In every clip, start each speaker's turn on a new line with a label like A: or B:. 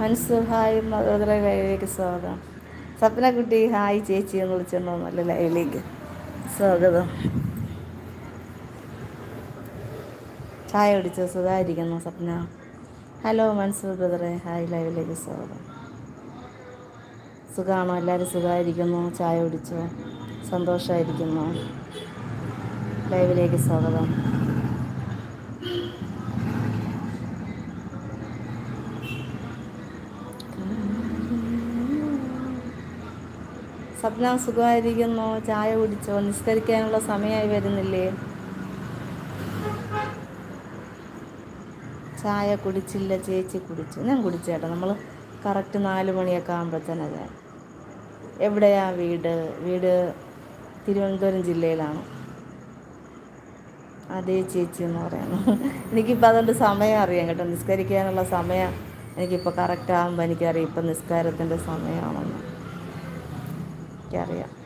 A: Mansoor hi മധുര ലൈവിലേക്ക് സ്വാഗതം. സ്വപ്ന കുട്ടി ഹായ് ചേച്ചി എന്ന് വിളിച്ചിട്ടുണ്ടോ നല്ല ലൈവിലേക്ക് സ്വാഗതം. ചായ കുടിച്ചോ? സുഖമായിരിക്കുന്നു സ്വപ്ന ഹലോ മൻസൂർ ബ്രദറെ. ഹായ് ലൈവിലേക്ക് സ്വാഗതം. സുഖമാണോ? എല്ലാവരും സുഖമായിരിക്കുന്നു? ചായ കുടിച്ചോ? സന്തോഷമായിരിക്കുന്നു. ലൈവിലേക്ക് സ്വാഗതം. സ്വപ്ന സുഖമായിരിക്കുന്നു? ചായ കുടിച്ചോ? നിസ്കരിക്കാനുള്ള സമയമായി വരുന്നില്ലേ? ചായ കുടിച്ചില്ല ചേച്ചി കുടിച്ചു. ഞാൻ കുടിച്ചേട്ടാ നമ്മൾ കറക്റ്റ് നാല് മണിയൊക്കെ ആകുമ്പോഴത്തേനെ എവിടെയാ വീട്? വീട് തിരുവനന്തപുരം ജില്ലയിലാണ്. അതേ ചേച്ചി എന്ന് പറയുന്നു. എനിക്കിപ്പോൾ അതുകൊണ്ട് സമയം അറിയാം കേട്ടോ. നിസ്കരിക്കാനുള്ള സമയം എനിക്കിപ്പോൾ കറക്റ്റ് ആകുമ്പോൾ എനിക്കറിയാം ഇപ്പം നിസ്കാരത്തിന്റെ സമയമാണെന്ന്. എനിക്കറിയാം.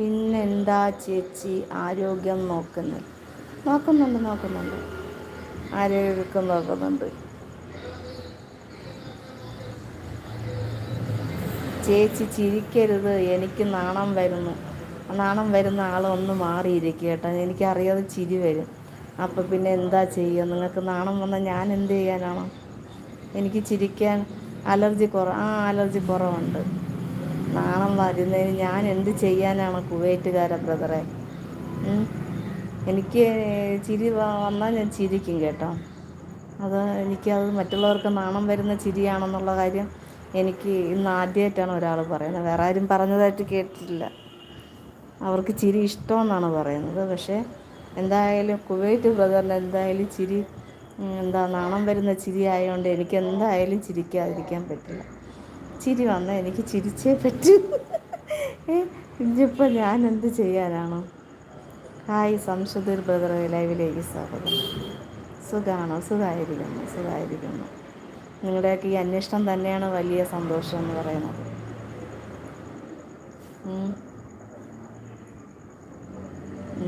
A: പിന്നെന്താ ചേച്ചി ആരോഗ്യം നോക്കുന്നത്? നോക്കുന്നുണ്ട് നോക്കുന്നുണ്ട്. ആരോഗ്യമൊക്കെ നോക്കുന്നുണ്ട് ചേച്ചി ചിരിക്കരുത് എനിക്ക് നാണം വരുന്നു. നാണം വരുന്ന ആളൊന്ന് മാറിയിരിക്കുക കേട്ടോ. എനിക്കറിയാതെ ചിരി വരും. അപ്പോൾ പിന്നെ എന്താ ചെയ്യുക നിങ്ങൾക്ക് നാണം വന്നാൽ ഞാൻ എന്ത് ചെയ്യാനാണോ? എനിക്ക് ചിരിക്കാൻ അലർജി കുറ ആ അലർജി കുറവുണ്ട്. നാണം വരുന്നതിന് ഞാൻ എന്ത് ചെയ്യാനാണ് കുവൈറ്റുകാര ബ്രദറെ? എനിക്ക് ചിരി വന്നാൽ ഞാൻ ചിരിക്കും കേട്ടോ. അത് എനിക്കത് മറ്റുള്ളവർക്ക് നാണം വരുന്ന ചിരിയാണെന്നുള്ള കാര്യം എനിക്ക് ഇന്ന് ആദ്യമായിട്ടാണ് ഒരാൾ പറയുന്നത്. വേറെ ആരും പറഞ്ഞതായിട്ട് കേട്ടിട്ടില്ല. അവർക്ക് ചിരി ഇഷ്ടമെന്നാണ് പറയുന്നത്. പക്ഷേ എന്തായാലും കുവൈറ്റ് ബ്രദറിന് എന്തായാലും ചിരി എന്താ നാണം വരുന്ന ചിരി ആയതുകൊണ്ട് എനിക്ക് എന്തായാലും ചിരിക്കാതിരിക്കാൻ പറ്റില്ല. ചിരി വന്നാൽ എനിക്ക് ചിരിച്ചേ പറ്റൂ. ഇനിയിപ്പോൾ ഞാൻ എന്ത് ചെയ്യാനാണോ? ഹായ് സംശുദ്ധീർ ബ്രദർ ലൈവിലേക്ക് സ്വാഗതം. സുഖമാണോ സുഖമായിരിക്കുന്നു സുഖമായിരിക്കുന്നു നിങ്ങളുടെയൊക്കെ ഈ അന്വേഷണം തന്നെയാണ് വലിയ സന്തോഷം എന്ന് പറയുന്നത്.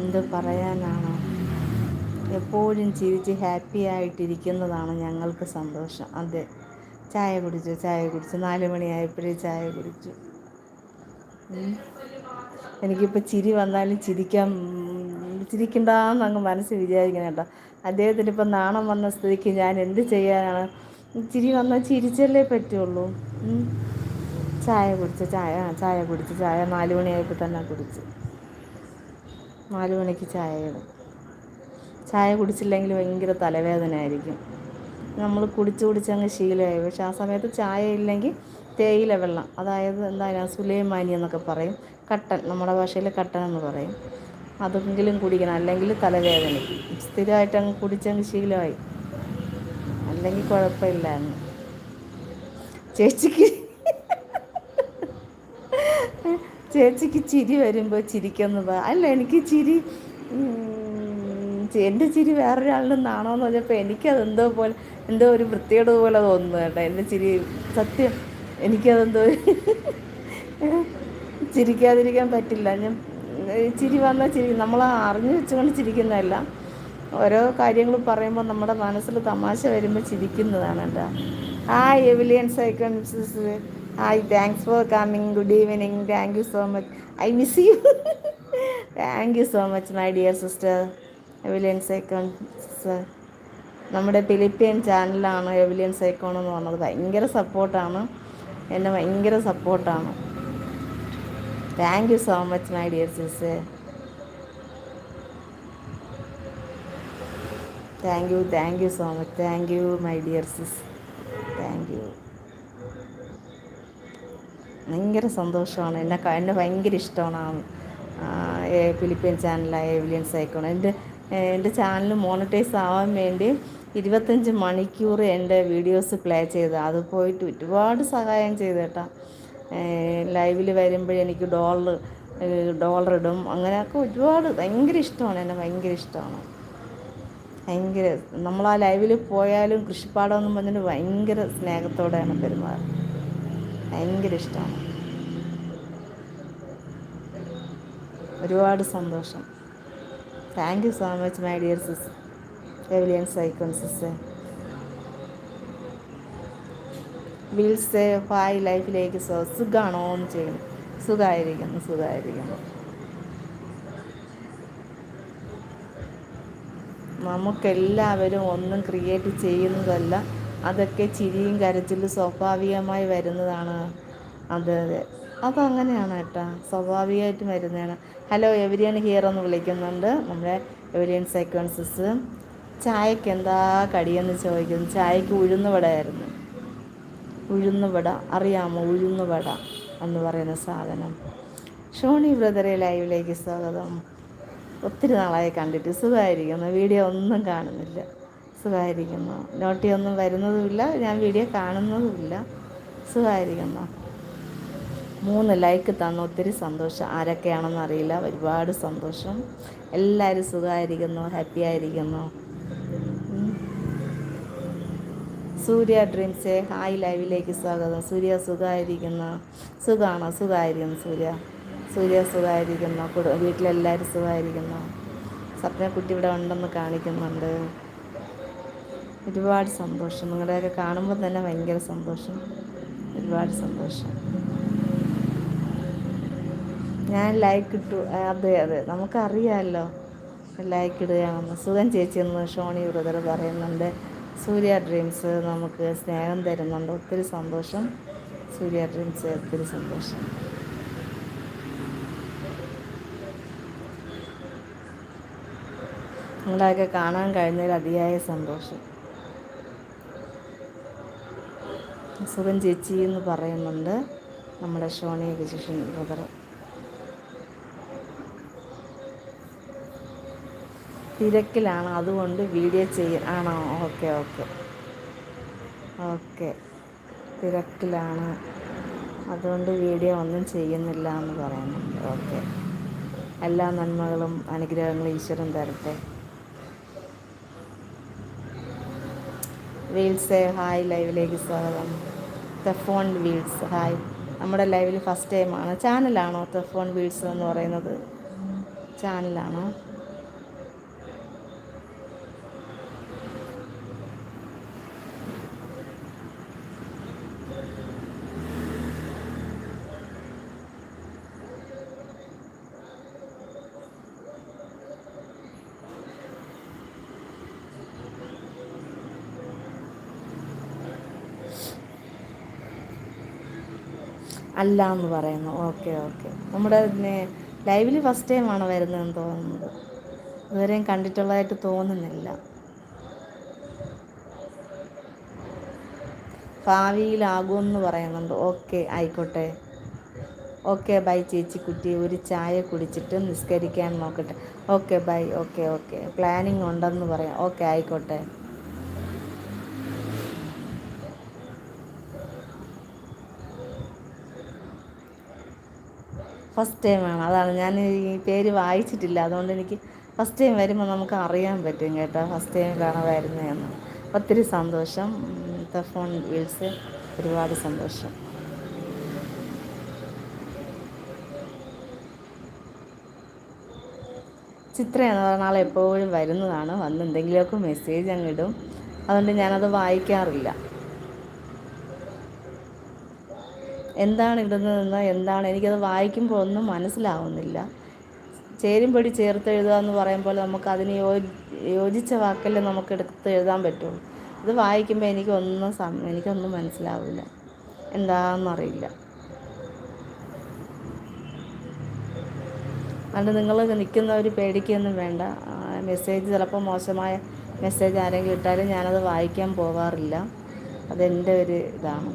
A: എന്ത് പറയാനാണ്? എപ്പോഴും ചിരിച്ച് ഹാപ്പി ആയിട്ടിരിക്കുന്നതാണ് ഞങ്ങൾക്ക് സന്തോഷം. അതെ. ചായ കുടിച്ചു ചായ കുടിച്ചു. നാല് മണിയായപ്പോഴേ ചായ കുടിച്ചു. എനിക്കിപ്പോൾ ചിരി വന്നാലും ചിരിക്കാൻ ചിരിക്കണ്ടെന്ന് അങ്ങ് മനസ്സ് വിചാരിക്കണം കേട്ടോ. അദ്ദേഹത്തിന് ഇപ്പം നാണം വന്ന സ്ഥിതിക്ക് ഞാൻ എന്ത് ചെയ്യാനാണ്? ചിരി വന്നാൽ ചിരിച്ചല്ലേ പറ്റുള്ളൂ. ചായ കുടിച്ച് ചായ ചായ കുടിച്ച് ചായ നാല് മണിയായപ്പോൾ തന്നെ കുടിച്ച്. നാല് മണിക്ക് ചായ ചായ കുടിച്ചില്ലെങ്കിൽ ഭയങ്കര തലവേദന ആയിരിക്കും നമ്മൾ കുടിച്ച് കുടിച്ചങ്ങ് ശീലമായി. പക്ഷേ ആ സമയത്ത് ചായ ഇല്ലെങ്കിൽ തേയില വെള്ളം. അതായത് എന്താ സുലൈമാനി എന്നൊക്കെ പറയും. കട്ടൻ നമ്മുടെ ഭാഷയിൽ കട്ടൻ എന്ന് പറയും. അതെങ്കിലും കുടിക്കണം. അല്ലെങ്കിൽ തലവേദനയ്ക്ക് സ്ഥിരമായിട്ട് അങ്ങ് കുടിച്ചങ്ങ് ശീലമായി. അല്ലെങ്കിൽ കുഴപ്പമില്ല അങ്ങ് ചേച്ചിക്ക് ചേച്ചിക്ക് ചിരി വരുമ്പോൾ ചിരിക്കുന്നു അല്ല എനിക്ക് ചിരി എന്റെ ചിരി വേറൊരാളുടെ നാണമെന്ന് പറഞ്ഞപ്പോൾ എനിക്കതെന്തോ പോലെ എന്തോ ഒരു വൃത്തികേട് പോലെ തോന്നുന്നു കേട്ടോ. എന്റെ ചിരി സത്യം എനിക്കതെന്തോ ചിരിക്കാതിരിക്കാൻ പറ്റില്ല. ഞാൻ ചിരി വന്നാൽ ചിരി നമ്മൾ അറിഞ്ഞു വെച്ചുകൊണ്ട് ചിരിക്കുന്നതല്ല. ഓരോ കാര്യങ്ങൾ പറയുമ്പോൾ നമ്മുടെ മനസ്സിൽ തമാശ വരുമ്പോൾ ചിരിക്കുന്നതാണ് എന്റെ ഹായ് എവിലിയൻ സൈക്കൺസ് hi thanks for coming good evening thank you so much I miss you thank you so much my dear sister എവിലിയൻ സൈക്കൺസ് നമ്മുടെ ഫിലിപ്പിയൻ ചാനലാണ് എവിലിയൻ സൈക്കോൺ എന്ന് പറഞ്ഞത്. ഭയങ്കര സപ്പോർട്ടാണ് എന്നെ ഭയങ്കര സപ്പോർട്ടാണ് thank you so much my dear sis thank you thank you so much thank you my dear sis thank you ഭയങ്കര സന്തോഷമാണ്. എന്നെ എന്നെ ഭയങ്കര ഇഷ്ടമാണ്. ഫിലിപ്പീൻ ചാനലായ എവിലിയൻ സൈക്കോൺ എന്റെ എന്റെ ചാനൽ മോണിറ്റൈസ് ആവാൻ വേണ്ടി ഇരുപത്തഞ്ച് മണിക്കൂർ എന്റെ വീഡിയോസ് പ്ലേ ചെയ്ത്. അത് പോയിട്ട് ഒരുപാട് സഹായം ചെയ്തു കേട്ടോ. ലൈവിൽ വരുമ്പോഴെനിക്ക് ഡോളർ ഡോളർ ഇടും. അങ്ങനെയൊക്കെ ഒരുപാട് ഭയങ്കര ഇഷ്ടമാണ് എന്നെ ഭയങ്കര ഇഷ്ടമാണ്. ഭയങ്കര നമ്മൾ ആ ലൈവിൽ പോയാലും കൃഷിപ്പാടം എന്ന് പറഞ്ഞിട്ട് ഭയങ്കര സ്നേഹത്തോടെയാണ് പെരുമാറുന്നത്. ഭയങ്കര ഇഷ്ടമാണ്. ഒരുപാട് സന്തോഷം. Thank you so much my dear sis എവിലിയൻ സൈക്കോൺ വിൽസ് വിൽ സേ ഹായ് ലൈഫിലേക്ക് സുഖമാണോ എന്ന് ചെയ്യുന്നു സുഖമായിരിക്കുന്നു സുഖമായിരിക്കുന്നു. നമുക്കെല്ലാവരും ഒന്നും ക്രിയേറ്റ് ചെയ്യുന്നതല്ല. അതൊക്കെ ചിരിയും കരച്ചിലും സ്വാഭാവികമായി വരുന്നതാണ്. അതെ അതെ. അങ്ങനെയാണ് കേട്ടോ സ്വാഭാവികമായിട്ട് വരുന്നതാണ്. ഹലോ എവരിയാണ് ഹിയർ എന്ന് വിളിക്കുന്നുണ്ട്. നമ്മുടെ എവരിയൻ സൈക്വൻസസ് ചായക്ക് എന്താ കടിയെന്ന് ചോദിക്കുന്നു? ചായക്ക് ഉഴുന്നുവടയായിരുന്നു ഉഴുന്നുവട അറിയാമോ ഉഴുന്നുവട എന്ന് പറയുന്ന സാധനം. ഷോണി ബ്രദറെ ലൈവിലേക്ക് സ്വാഗതം. ഒത്തിരി നാളായി കണ്ടിട്ട് സുഖമായിരിക്കുന്നു. വീഡിയോ ഒന്നും കാണുന്നില്ല. സുഖമായിരിക്കുന്നു. നോട്ടിയൊന്നും വരുന്നതുമില്ല. ഞാൻ വീഡിയോ കാണുന്നതുമില്ല. സുഖമായിരിക്കുന്നു. മൂന്ന് ലൈക്ക് തന്ന ഒത്തിരി സന്തോഷം. ആരൊക്കെയാണെന്ന് അറിയില്ല. ഒരുപാട് സന്തോഷം. എല്ലാവരും സുഖമായിരിക്കുന്നു. ഹാപ്പി ആയിരിക്കുന്നു. സൂര്യ ഡ്രീംസേ ഹായ് ലൈവിലേക്ക് സ്വാഗതം. സൂര്യ സുഖമായിരിക്കുന്നു? സുഖമാണോ സുഖമായിരിക്കുന്നു സൂര്യ? സൂര്യ സുഖമായിരിക്കുന്നു? കുടു വീട്ടിലെല്ലാവരും സുഖമായിരിക്കുന്നു? സ്വപ്നക്കുട്ടി ഇവിടെ ഉണ്ടെന്ന് കാണിക്കുന്നുണ്ട്. ഒരുപാട് സന്തോഷം. നിങ്ങളുടെയൊക്കെ കാണുമ്പോൾ തന്നെ ഭയങ്കര സന്തോഷം. ഒരുപാട് സന്തോഷം. ഞാൻ ലൈക്ക് ഇട്ടു. അതെ അതെ. നമുക്കറിയാമല്ലോ ലൈക്ക് ഇടുകയാണെന്ന്. സുഖം ചേച്ചി എന്ന് ഷോണി ബ്രദർ പറയുന്നുണ്ട്. സൂര്യ ഡ്രീംസ് നമുക്ക് സ്നേഹം തരുന്നുണ്ട്. ഒത്തിരി സന്തോഷം. സൂര്യ ഡ്രീംസ് ഒത്തിരി സന്തോഷം. നിങ്ങളെയൊക്കെ കാണാൻ കഴിഞ്ഞതിൽ അതിയായ സന്തോഷം. സുഖം ചേച്ചി എന്ന് പറയുന്നുണ്ട് നമ്മുടെ ഷോണി ഗജഷൻ ബ്രദർ തിരക്കിലാണ്. അതുകൊണ്ട് വീഡിയോ ചെയ്യ ആണോ? Okay okay. ഓക്കെ. തിരക്കിലാണ്. അതുകൊണ്ട് വീഡിയോ ഒന്നും ചെയ്യുന്നില്ല എന്ന് പറയുന്നുണ്ട്. ഓക്കെ. എല്ലാ നന്മകളും അനുഗ്രഹങ്ങളും ഈശ്വരൻ തരട്ടെ. വീൽസ് ഹായ് ലൈവിലേക്ക് സ്വാഗതം. തെഫോൺ വീൽസ് ഹായ്. നമ്മുടെ ലൈവിൽ ഫസ്റ്റ് ടൈമാണ്. ചാനലാണോ തെഫോൺ വീൽസ് എന്ന് പറയുന്നത്? ചാനലാണോ? അല്ല എന്ന് പറയുന്നു. ഓക്കെ ഓക്കെ നമ്മുടെ ലൈവിൽ ഫസ്റ്റ് ടൈം ടൈമാണ് വരുന്നതെന്ന് തോന്നുന്നത്? ഇതുവരെയും കണ്ടിട്ടുള്ളതായിട്ട് തോന്നുന്നില്ല. ഭാവിയിലാകുമെന്ന് പറയുന്നുണ്ട്. ഓക്കെ ആയിക്കോട്ടെ. ഓക്കെ ബൈ ചേച്ചി കുട്ടി. ഒരു ചായ കുടിച്ചിട്ട് നിസ്കരിക്കാൻ നോക്കട്ടെ. Okay bye okay okay planning ഉണ്ടെന്ന് പറയാം. ഓക്കെ ആയിക്കോട്ടെ. ഫസ്റ്റ് ടൈമാണ് അതാണ്. ഞാൻ ഈ പേര് വായിച്ചിട്ടില്ല. അതുകൊണ്ട് എനിക്ക് ഫസ്റ്റ് ടൈം വരുമ്പോൾ നമുക്ക് അറിയാൻ പറ്റും കേട്ടോ. ഫസ്റ്റ് ടൈം കാണാൻ വരുന്നതെന്ന് ഒത്തിരി സന്തോഷം. ഫോൺ വീൽസ് ഒരുപാട് സന്തോഷം. ചിത്ര എന്ന് പറഞ്ഞ ആൾ എപ്പോഴും വരുന്നതാണ്. വന്ന് എന്തെങ്കിലുമൊക്കെ മെസ്സേജ് അങ്ങിടും അതുകൊണ്ട് ഞാനത് വായിക്കാറില്ല. എന്താണ് ഇടുന്നതെന്ന് എന്താണ്? എനിക്കത് വായിക്കുമ്പോൾ ഒന്നും മനസ്സിലാവുന്നില്ല. ചേരുംപടി ചേർത്ത് എഴുതുക എന്ന് പറയുമ്പോൾ നമുക്ക് അതിന് യോജിച്ച വാക്കല്ലേ നമുക്ക് എടുത്ത് എഴുതാൻ പറ്റുള്ളൂ. ഇത് വായിക്കുമ്പോൾ എനിക്കൊന്നും സം എനിക്കൊന്നും മനസ്സിലാവില്ല. എന്താണെന്നറിയില്ല അതുകൊണ്ട് നിങ്ങൾ ഒരു പേടിക്കൊന്നും വേണ്ട. മെസ്സേജ് ചിലപ്പോൾ മോശമായ മെസ്സേജ് ആരെങ്കിലും ഇട്ടാലും ഞാനത് വായിക്കാൻ പോകാറില്ല അതെന്റെ ഒരു ഇതാണ്.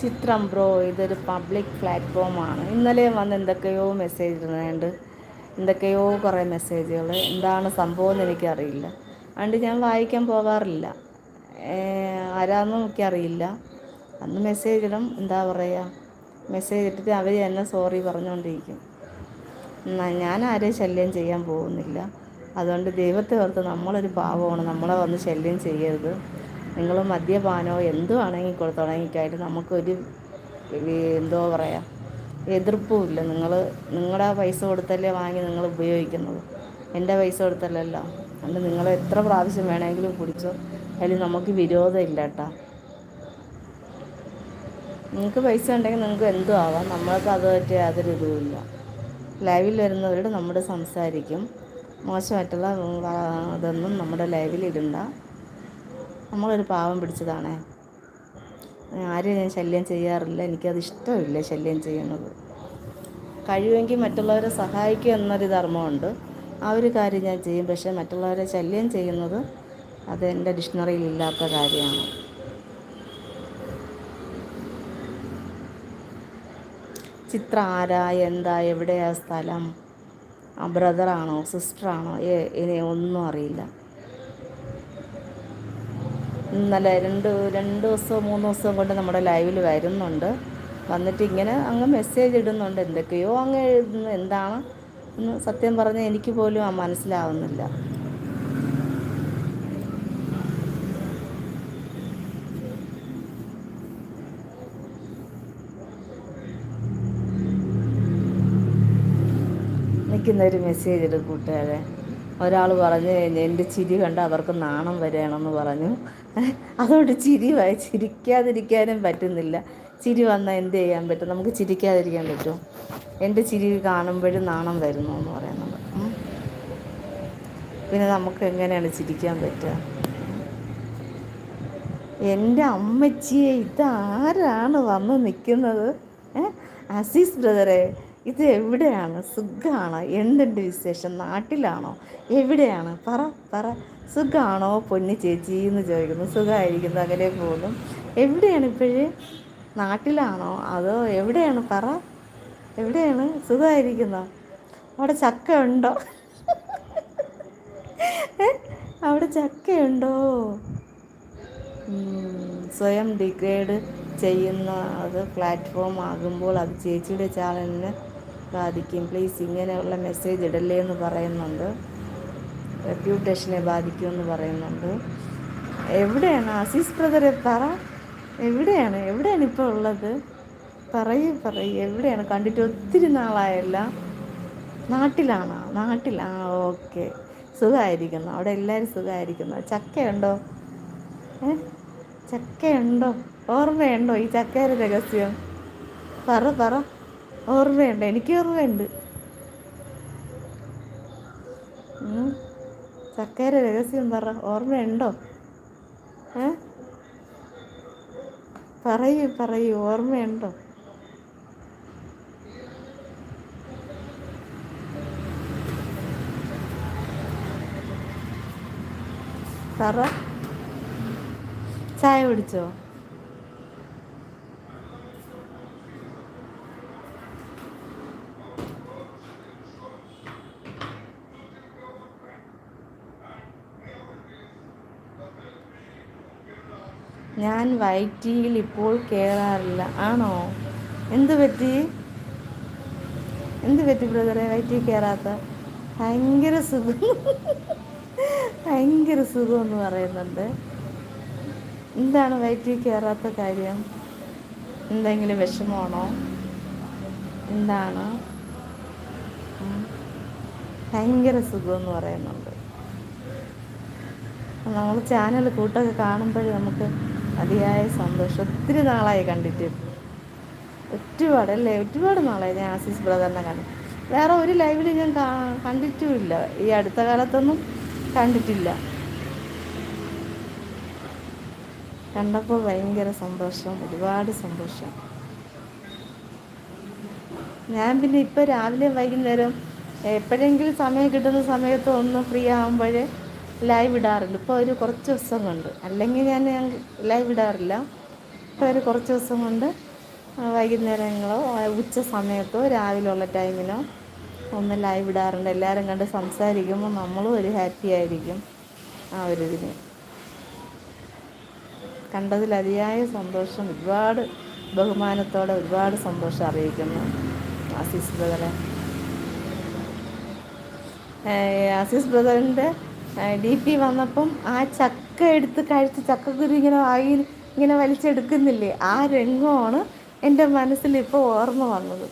A: ചിത്രം ബ്രോ ഇതൊരു പബ്ലിക് പ്ലാറ്റ്ഫോമാണ് ഇന്നലെ വന്ന് എന്തൊക്കെയോ മെസ്സേജ് ഇടുന്നുണ്ട്. എന്തൊക്കെയോ കുറേ മെസ്സേജുകൾ എന്താണ് സംഭവം എന്ന് എനിക്കറിയില്ല. അതുകൊണ്ട് ഞാൻ വായിക്കാൻ പോകാറില്ല. ആരാന്നും എനിക്കറിയില്ല. അന്ന് മെസ്സേജ് ഇടും. എന്താ പറയുക മെസ്സേജ് ഇട്ടിട്ട് അവർ എന്നെ സോറി പറഞ്ഞുകൊണ്ടിരിക്കും. ഞാൻ ആരെയും ശല്യം ചെയ്യാൻ പോകുന്നില്ല. അതുകൊണ്ട് ദൈവത്തെ ഓർത്ത് നമ്മളൊരു പാവമാണ്. നമ്മളെ വന്ന് ശല്യം ചെയ്യരുത്. നിങ്ങൾ മദ്യപാനോ എന്തുവാണെങ്കിൽ തുടങ്ങിക്കായിട്ട് നമുക്കൊരു എന്തോ പറയാ എതിർപ്പുമില്ല. നിങ്ങൾ നിങ്ങളുടെ പൈസ കൊടുത്തല്ലേ വാങ്ങി നിങ്ങൾ ഉപയോഗിക്കുന്നത്. എന്റെ പൈസ കൊടുത്തല്ലല്ലോ. അതുകൊണ്ട് നിങ്ങൾ എത്ര പ്രാവശ്യം വേണമെങ്കിലും കുടിച്ചോ. അതിൽ നമുക്ക് വിരോധമില്ല കേട്ടോ. നിങ്ങൾക്ക് പൈസ ഉണ്ടെങ്കിൽ നിങ്ങൾക്ക് എന്തും ആവാം. നമ്മൾക്ക് അത് പറ്റിയ യാതൊരു ഇതുമില്ല ലൈവിൽ വരുന്നവരോട് നമ്മൾ സംസാരിക്കും. മോശമായിട്ടുള്ള അതൊന്നും നമ്മുടെ ലൈവിൽ ഇടണ്ട. നമ്മളൊരു പാവം പിടിച്ചതാണേ. ആരെയും ഞാൻ ശല്യം ചെയ്യാറില്ല. എനിക്കത് ഇഷ്ടമില്ല ശല്യം ചെയ്യുന്നത്. കഴിയുമെങ്കിൽ മറ്റുള്ളവരെ സഹായിക്കുക എന്നൊരു ധർമ്മമുണ്ട്. ആ ഒരു കാര്യം ഞാൻ ചെയ്യും. പക്ഷേ മറ്റുള്ളവരെ ശല്യം ചെയ്യുന്നത് അത് എന്റെ ഡിക്ഷണറിയിൽ ഇല്ലാത്ത കാര്യമാണ്. ചിത്ര ആരാ? എന്താ? എവിടെയാ സ്ഥലം? ബ്രദറാണോ? സിസ്റ്ററാണോ? ഏ ഇനി ഒന്നും അറിയില്ല. ഇന്നലെ രണ്ട് രണ്ട് ദിവസവും മൂന്ന് ദിവസവും കൊണ്ട് നമ്മുടെ ലൈവിൽ വരുന്നുണ്ട്. വന്നിട്ട് ഇങ്ങനെ അങ്ങ് മെസ്സേജ് ഇടുന്നുണ്ട്. എന്തൊക്കെയോ അങ്ങ് എഴുതുന്നു. എന്താണ് എന്ന് സത്യം പറഞ്ഞാൽ എനിക്ക് പോലും ആ മനസ്സിലാവുന്നില്ല. നിൽക്കുന്നൊരു മെസ്സേജ് ഇടും കൂട്ടുകാരെ. ഒരാൾ പറഞ്ഞു എന്റെ ചിരി കണ്ട് അവർക്ക് നാണം വരണമെന്ന് പറഞ്ഞു. അതുകൊണ്ട് ചിരി ചിരിക്കാതിരിക്കാനും പറ്റുന്നില്ല. ചിരി വന്നാൽ എന്ത് ചെയ്യാൻ പറ്റും? നമുക്ക് ചിരിക്കാതിരിക്കാൻ പറ്റുമോ എന്റെ ചിരി കാണുമ്പോഴും നാണം വരുന്നു എന്ന് പറയുന്നത് പിന്നെ നമുക്ക് എങ്ങനെയാണ് ചിരിക്കാൻ പറ്റുക? എന്റെ അമ്മച്ചിയെ ഇതാരാണ് വന്ന് നിൽക്കുന്നത് അസീസ് ബ്രദറെ ഇത് എവിടെയാണ്? സുഖമാണോ എന്തുണ്ട് വിശേഷം? നാട്ടിലാണോ? എവിടെയാണ്? പറ പറ. സുഖമാണോ പൊന്നി ചേച്ചി എന്ന് ചോദിക്കുന്നു. സുഖമായിരിക്കുന്നു അങ്ങനെ പോകുന്നു. എവിടെയാണ് ഇപ്പോഴേ? നാട്ടിലാണോ? അതോ എവിടെയാണ്? പറ. എവിടെയാണ്? സുഖമായിരിക്കുന്നോ? അവിടെ ചക്ക ഉണ്ടോ അവിടെ ചക്കയുണ്ടോ? സ്വയം ഡിഗ്രേഡ് ചെയ്യുന്ന അത് പ്ലാറ്റ്ഫോം ആകുമ്പോൾ അത് ചേച്ചിയുടെ ചാനലിന് ബാധിക്കും. പ്ലീസ് ഇങ്ങനെയുള്ള മെസ്സേജ് ഇടല്ലേ എന്ന് പറയുന്നുണ്ട്. റെപ്യൂട്ടേഷനെ ബാധിക്കുമെന്ന് പറയുന്നുണ്ട്. എവിടെയാണ്? ആസീസ് ബ്രദറെ പറ. എവിടെയാണ്? എവിടെയാണ് ഇപ്പോൾ ഉള്ളത്? പറയൂ പറയൂ. എവിടെയാണ്? കണ്ടിട്ട് ഒത്തിരി നാളായല്ല. നാട്ടിലാണോ? നാട്ടിലാ ഓക്കെ. സുഖമായിരിക്കുന്നു. അവിടെ എല്ലാവരും സുഖമായിരിക്കുന്നു. ചക്കയുണ്ടോ? ഏ? ചക്കയുണ്ടോ? ഓർമ്മയുണ്ടോ ഈ ചക്കയുടെ രഹസ്യം? പറ പറ. ഓർമ്മയുണ്ട് എനിക്ക് ഓർമ്മയുണ്ട്. ചക്കര രഹസ്യം പറ ഓർമ്മയുണ്ടോ? ഏ? പറയൂ പറയൂ ഓർമ്മയുണ്ടോ? പറ. ചായ കുടിച്ചോ? ഞാൻ വൈറ്റിയിൽ ഇപ്പോൾ കയറാറില്ല ആണോ? എന്ത് പറ്റി? എന്ത് പറ്റി ബ്രദറെ? വൈറ്റി കയറാത്ത ഭയങ്കര സുഖം. ഭയങ്കര സുഖം എന്ന് പറയുന്നുണ്ട്. എന്താണ് വയറ്റിൽ കയറാത്ത കാര്യം? എന്തെങ്കിലും വിഷമമാണോ? എന്താണ്? ഭയങ്കര സുഖം എന്ന് പറയുന്നുണ്ട്. നമ്മൾ ചാനൽ കൂട്ടൊക്കെ കാണുമ്പോഴേ നമുക്ക് അതിയായ സന്തോഷം. ഒത്തിരി നാളായി കണ്ടിട്ട്. ഒരുപാട് അല്ലേ ഒരുപാട് നാളായി ഞാൻ ആസിസ് ബ്രദറിനെ കണ്ടു. വേറെ ഒരു ലൈവിൽ ഞാൻ കണ്ടിട്ടുമില്ല. ഈ അടുത്ത കാലത്തൊന്നും കണ്ടിട്ടില്ല. കണ്ടപ്പോൾ ഭയങ്കര സന്തോഷം. ഒരുപാട് സന്തോഷം. ഞാൻ പിന്നെ ഇപ്പോൾ രാവിലെ വൈകുന്നേരം എപ്പോഴെങ്കിലും സമയം കിട്ടുന്ന സമയത്ത് ഒന്ന് ഫ്രീ ആകുമ്പോൾ ലൈവ് ഇടാറില്ല ഇപ്പോൾ ഒരു കുറച്ച് ദിവസം കൊണ്ട്. അല്ലെങ്കിൽ ഞാൻ ലൈവ് ഇടാറില്ല. ഇപ്പോൾ ഒരു കുറച്ച് ദിവസം കൊണ്ട് വൈകുന്നേരങ്ങളോ ഉച്ച സമയത്തോ രാവിലെ ഉള്ള ടൈമിനോ ഒന്ന് ലൈവ് ഇടാറുണ്ട്. എല്ലാവരും കണ്ട് സംസാരിക്കുമ്പോൾ നമ്മളും ഒരു ഹാപ്പി ആയിരിക്കും. ആ ഒരു ഇതിന്. കണ്ടതിൽ അതിയായ സന്തോഷം. ഒരുപാട് ബഹുമാനത്തോടെ ഒരുപാട് സന്തോഷം അറിയിക്കുന്നു. ആസീസ് ബ്രദറെ. ആസീസ് ബ്രദറിന്റെ ഡി പി വന്നപ്പം ആ ചക്ക എടുത്ത് കഴിച്ച് ചക്കക്കുരു ഇങ്ങനെ വായി ഇങ്ങനെ വലിച്ചെടുക്കുന്നില്ലേ? ആ രംഗമാണ് എന്റെ മനസ്സിൽ ഇപ്പോൾ ഓർമ്മ വന്നത്.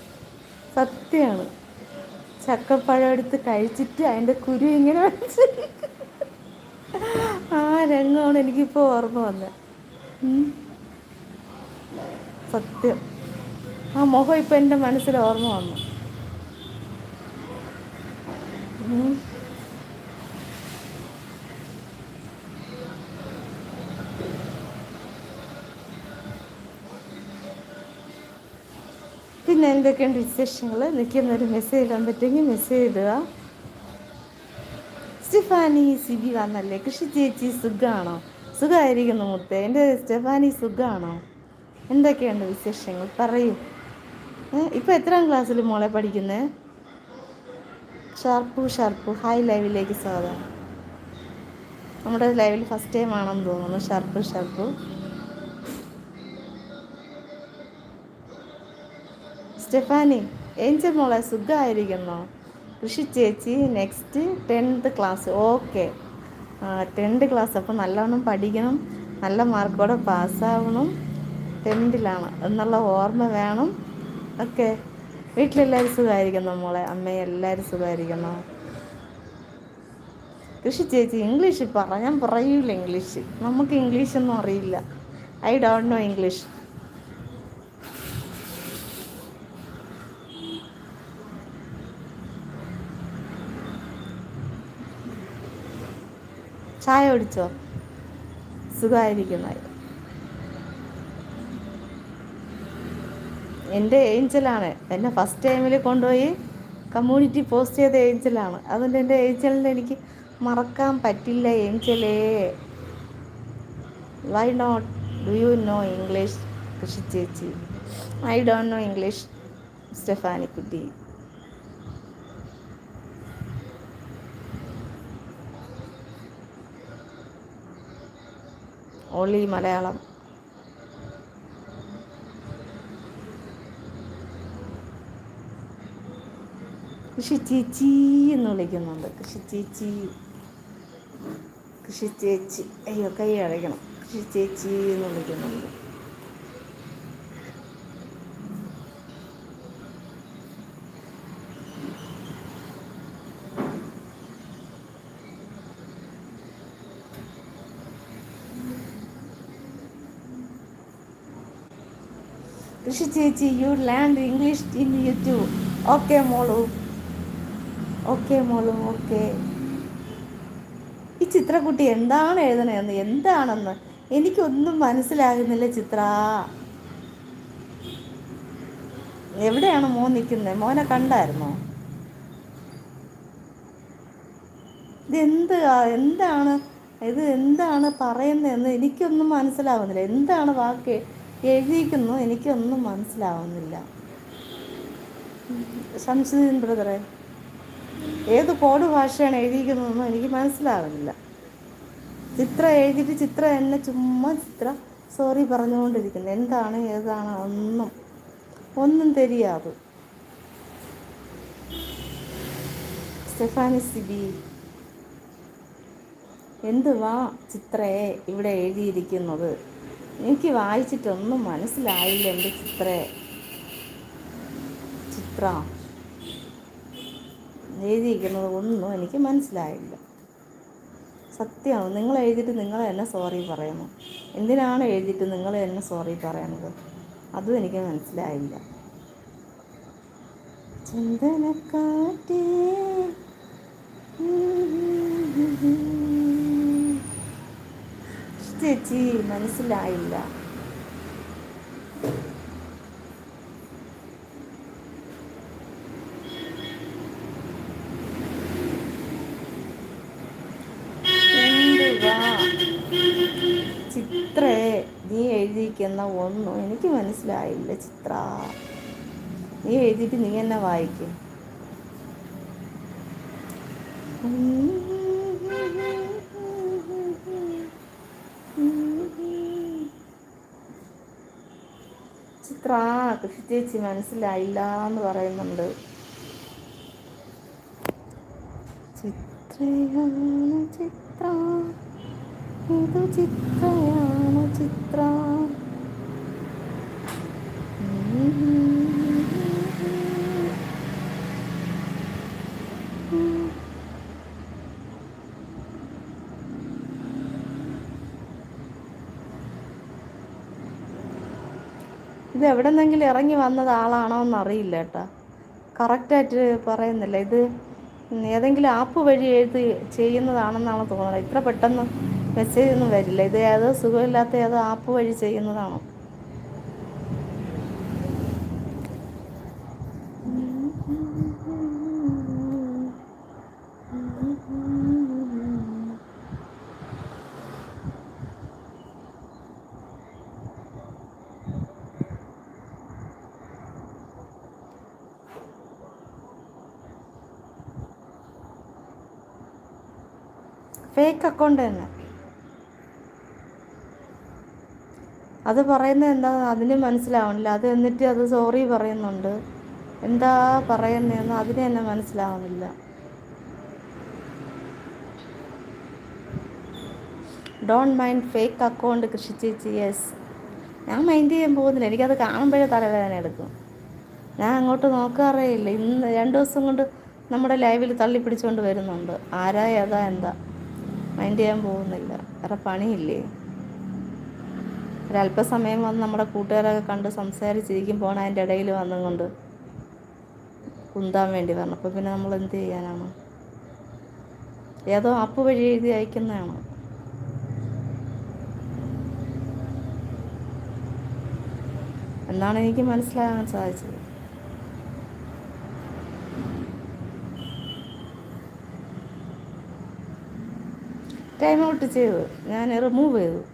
A: സത്യമാണ്. ചക്കപ്പഴം എടുത്ത് കഴിച്ചിട്ട് അതിന്റെ കുരു ഇങ്ങനെ വലിച്ച് ആ രംഗമാണ് എനിക്കിപ്പോൾ ഓർമ്മ വന്നത്. സത്യം. ആ മുഖം ഇപ്പം എന്റെ മനസ്സിൽ ഓർമ്മ വന്നു. എന്തൊക്കെയുണ്ട് വിശേഷങ്ങൾ നിൽക്കുന്നൊരു മെസ്സേജ് ഇടാൻ പറ്റുമെങ്കിൽ മെസ്സേജ് ഇടുക. സ്റ്റെഫാനി സിബി വന്നല്ലേ? കൃഷി ചേച്ചി സുഖമാണോ സുഖമായിരിക്കുന്നു മുത്തേ. എന്റെ സ്റ്റെഫാനി സുഖമാണോ എന്തൊക്കെയുണ്ട് വിശേഷങ്ങൾ? പറയൂ. ഇപ്പോൾ എത്രാം ക്ലാസ്സിൽ മോളെ പഠിക്കുന്നത് ഷാർപ്പു ഷാർപ്പു. ഹായ് ലൈവിലേക്ക് സ്വാഗതം. നമ്മുടെ ലൈവിൽ ഫസ്റ്റ് ടൈം ആണെന്ന് തോന്നുന്നു. ഷാർപ്പു ഷാർപ്പു. സ്റ്റെഫാനി എന്റെ മോളെ സുഖമായിരിക്കുന്നോ. കൃഷി ചേച്ചി next tenth class. Okay. Tenth class. അപ്പോൾ നല്ലവണ്ണം പഠിക്കണം. നല്ല മാർക്കോടെ പാസ്സാവണം. ടെൻത്തിലാണ്. എന്നുള്ള ഓർമ്മ വേണം. ഓക്കെ. വീട്ടിലെല്ലാവരും സുഖമായിരിക്കുന്നു മോളെ? അമ്മയെ എല്ലാവരും സുഖമായിരിക്കുന്നു. കൃഷി ചേച്ചി ഇംഗ്ലീഷ് പറയാൻ പറയൂല ഇംഗ്ലീഷ്. നമുക്ക് ഇംഗ്ലീഷൊന്നും അറിയില്ല. I don't know English. ചായ കുടിച്ചോ? സുഖമായിരിക്കുന്നതായി എന്റെ ഏഞ്ചലാണ്. എന്നെ ഫസ്റ്റ് ടൈമിൽ കൊണ്ടുപോയി കമ്മ്യൂണിറ്റി പോസ്റ്റ് ചെയ്ത ഏഞ്ചലാണ്. അതുകൊണ്ട് എന്റെ ഏഞ്ചലിനെ എനിക്ക് മറക്കാൻ പറ്റില്ല ഏഞ്ചലേ. Why not do you know English Krishi ചേച്ചി? ഐ ഡോണ്ട് നോ ഇംഗ്ലീഷ് സ്റ്റെഫാനിക്കുട്ടി. ഓൺലി മലയാളം. കൃഷി ചേച്ചി എന്ന് വിളിക്കുന്നുണ്ട്. കൃഷി ചേച്ചി. കൃഷി ചേച്ചി. അയ്യോ കൈ അടയ്ക്കണം. കൃഷി ചേച്ചി എന്ന് വിളിക്കുന്നുണ്ട്. കൃഷി ചേച്ചി you land English in YouTube okay മോളു. ഓക്കെ മോളു ഓക്കെ ഈ ചിത്രക്കുട്ടി എന്താണ് എഴുതണതെന്ന് എന്താണെന്ന് എനിക്കൊന്നും മനസ്സിലാകുന്നില്ല ചിത്ര. എവിടെയാണ് മോൻ നിൽക്കുന്നത് മോനെ കണ്ടായിരുന്നോ? ഇതെന്ത് എന്താണ് ഇത് എന്താണ് പറയുന്നതെന്ന് എനിക്കൊന്നും മനസ്സിലാവുന്നില്ല. എന്താണ് വാക്ക് എഴുതിയിരിക്കുന്നു. എനിക്കൊന്നും മനസ്സിലാവുന്നില്ല. ശംസുദ്ദീൻ ബ്രദറെ. ഏത് കോഡ് ഭാഷയാണ് എഴുതിയിരിക്കുന്നതെന്നും എനിക്ക് മനസ്സിലാവുന്നില്ല. ചിത്ര എഴുതിയിട്ട് ചിത്ര എന്നെ ചുമ്മാ ചിത്ര സോറി പറഞ്ഞുകൊണ്ടിരിക്കുന്നു. എന്താണ് ഏതാണ് ഒന്നും ഒന്നും തെരിയാതെ. സ്റ്റെഫാനി സിബി എന്തുവാ ചിത്രയെ ഇവിടെ എഴുതിയിരിക്കുന്നത്? എനിക്ക് വായിച്ചിട്ടൊന്നും മനസ്സിലായില്ല എന്റെ ചിത്ര. ചിത്ര. എഴുതിയിരിക്കുന്നത് ഒന്നും എനിക്ക് മനസ്സിലായില്ല. സത്യമാണ് നിങ്ങൾ എഴുതിയിട്ട് നിങ്ങൾ എന്നെ സോറി പറയണം എന്തിനാണ് എഴുതിയിട്ട് നിങ്ങൾ എന്നെ സോറി പറയണത്? അതും എനിക്ക് മനസ്സിലായില്ല. ചന്ദനക്കാറ്റേ. ചേച്ചി മനസ്സിലായില്ല. ചിത്രേ നീ എഴുതിയിരിക്കുന്ന ഒന്നും എനിക്ക് മനസ്സിലായില്ല ചിത്ര. നീ എഴുതിയിട്ട് നീ എന്നെ വായിക്കും ചിത്ര കൃഷി മനസ്സിലായില്ല എന്ന് പറയുന്നുണ്ട്. ചിത്രയാണ് ചിത്ര. ഇത് ചിത്രയാണ് ചിത്ര. ഇത് എവിടെ നിന്നെങ്കിലും ഇറങ്ങി വന്നത് ആളാണോ എന്നറിയില്ല കേട്ടോ. കറക്റ്റായിട്ട് പറയുന്നില്ല. ഇത് ഏതെങ്കിലും ആപ്പ് വഴി എഴുതി ചെയ്യുന്നതാണെന്നാണ് തോന്നുന്നത്. ഇത്ര പെട്ടെന്ന് മെസ്സേജ് ഒന്നും വരില്ല. ഇത് ഏതോ സുഖമില്ലാത്ത ഏതോ ആപ്പ് വഴി ചെയ്യുന്നതാണോ? ഫേക്ക് അക്കൗണ്ട് തന്നെ. അത് പറയുന്നത് എന്താ അതിന് മനസ്സിലാവണില്ല. അത് എന്നിട്ട് അത് സോറി പറയുന്നുണ്ട്. എന്താ പറയുന്നതെന്ന് അതിന് തന്നെ മനസ്സിലാവണില്ല. ഡോൺ മൈൻഡ് ഫേക്ക് അക്കൗണ്ട് കൃഷി ചേച്ചി. യെസ് ഞാൻ മൈൻഡ് ചെയ്യാൻ പോകുന്നില്ല. എനിക്കത് കാണുമ്പോഴേ തലവേദന എടുക്കും. ഞാൻ അങ്ങോട്ട് നോക്കാറേ ഇല്ല. ഇന്ന് രണ്ട് ദിവസം കൊണ്ട് നമ്മുടെ ലൈവിൽ തള്ളി പിടിച്ചുകൊണ്ട് വരുന്നുണ്ട്. ആരാ ഏതാ എന്താ? മൈൻഡ് ചെയ്യാൻ പോകുന്നില്ല. വേറെ പണിയില്ലേ? ഒരല്പസമയം വന്ന് നമ്മുടെ കൂട്ടുകാരൊക്കെ കണ്ട് സംസാരിച്ചിരിക്കും പോണ അതിന്റെ ഇടയിൽ വന്നുകൊണ്ട് കുന്താൻ വേണ്ടി വരണം അപ്പോൾ പിന്നെ നമ്മൾ എന്ത് ചെയ്യാനാണ്? ഏതോ ആപ്പ് വഴി എഴുതി അയക്കുന്നതാണ്. എന്നാണ് എനിക്ക് മനസ്സിലാകാൻ സാധിച്ചത്. ടൈം ഔട്ട് ചെയ്തു. ഞാൻ റിമൂവ് ചെയ്തു.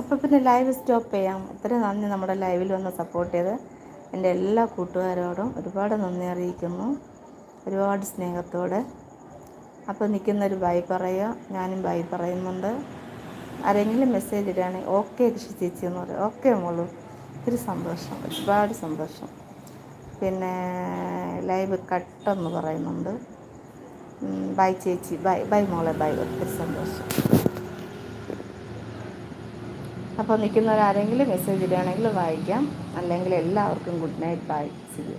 A: അപ്പോൾ പിന്നെ ലൈവ് സ്റ്റോപ്പ് ചെയ്യാം. ഒത്തിരി നന്ദി നമ്മുടെ ലൈവിൽ വന്ന് സപ്പോർട്ട് ചെയ്ത്. എന്റെ എല്ലാ കൂട്ടുകാരോടും ഒരുപാട് നന്ദി അറിയിക്കുന്നു. ഒരുപാട് സ്നേഹത്തോടെ. അപ്പോൾ നിൽക്കുന്നൊരു ബൈ പറയുക. ഞാനും ബൈ പറയുന്നുണ്ട്. ആരെങ്കിലും മെസ്സേജ് ഇടുകയാണെങ്കിൽ ഓക്കെ കൃഷി ചേച്ചി എന്ന് പറയും. ഓക്കെ മോളൂ. ഒത്തിരി സന്തോഷം. ഒരുപാട് സന്തോഷം. പിന്നെ ലൈവ് കട്ടെന്ന് പറയുന്നുണ്ട്. ബൈ ചേച്ചി. ബൈ ബൈ മോളെ. ബൈ ഒത്തിരി സന്തോഷം. അപ്പോൾ നിൽക്കുന്നവരാരെങ്കിലും മെസ്സേജ് ഇടുകയാണെങ്കിൽ വായിക്കാം. അല്ലെങ്കിൽ എല്ലാവർക്കും good night bye see you